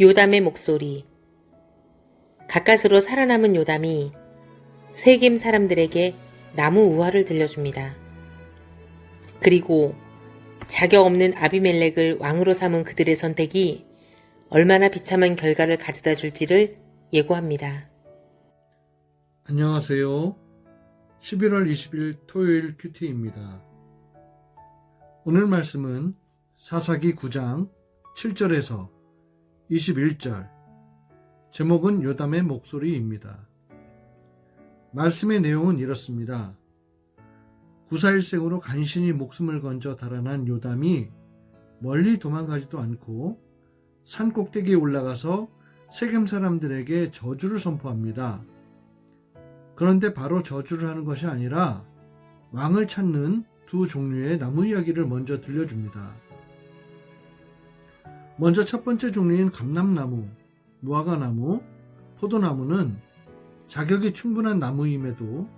요담의 목소리. 가까스로 살아남은 요담이 세겜 사람들에게 나무 우화를 들려줍니다. 그리고 자격 없는 아비멜렉을 왕으로 삼은 그들의 선택이 얼마나 비참한 결과를 가져다 줄지를 예고합니다. 안녕하세요. 11월 20일 토요일 큐티입니다. 오늘 말씀은 사사기 9장 7절에서 21절, 제목은 요담의 목소리입니다. 말씀의 내용은 이렇습니다. 구사일생으로 간신히 목숨을 건져 달아난 요담이 멀리 도망가지도 않고 산 꼭대기에 올라가서 세겜 사람들에게 저주를 선포합니다. 그런데 바로 저주를 하는 것이 아니라 왕을 찾는 두 종류의 나무 이야기를 먼저 들려줍니다. 먼저 첫 번째 종류인 감람나무, 무화과나무, 포도나무는 자격이 충분한 나무임에도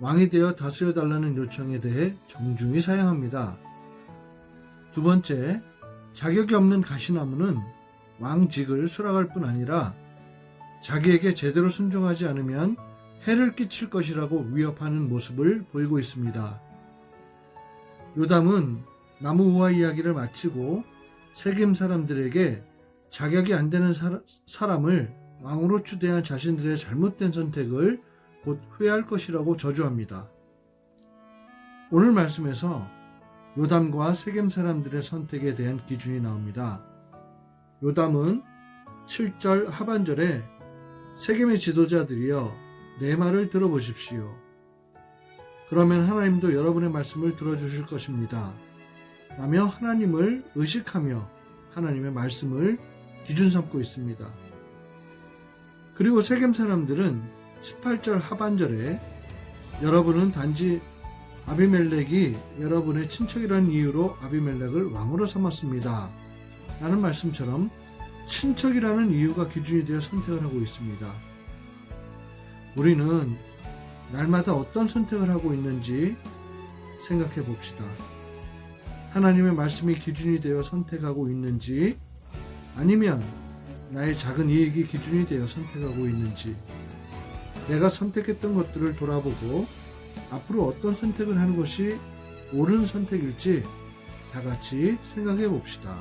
왕이 되어 다스려달라는 요청에 대해 정중히 사양합니다. 두 번째, 자격이 없는 가시나무는 왕직을 수락할 뿐 아니라 자기에게 제대로 순종하지 않으면 해를 끼칠 것이라고 위협하는 모습을 보이고 있습니다. 요담은 나무 우화 이야기를 마치고 세겜 사람들에게 자격이 안 되는 사, 사람을 왕으로 추대한 자신들의 잘못된 선택을 곧 후회할 것이라고 저주합니다. 오늘 말씀에서 요담과 세겜 사람들의 선택에 대한 기준이 나옵니다. 요담은 7절 하반절에 세겜의 지도자들이여 내 말을 들어보십시오. 그러면 하나님도 여러분의 말씀을 들어주실 것입니다. 라며 하나님을 의식하며 하나님의 말씀을 기준 삼고 있습니다. 그리고 세겜 사람들은 18절 하반절에 여러분은 단지 아비멜렉이 여러분의 친척이라는 이유로 아비멜렉을 왕으로 삼았습니다. 라는 말씀처럼 친척이라는 이유가 기준이 되어 선택을 하고 있습니다. 우리는 날마다 어떤 선택을 하고 있는지 생각해 봅시다. 하나님의 말씀이 기준이 되어 선택하고 있는지 아니면 나의 작은 이익이 기준이 되어 선택하고 있는지 내가 선택했던 것들을 돌아보고 앞으로 어떤 선택을 하는 것이 옳은 선택일지 다 같이 생각해 봅시다.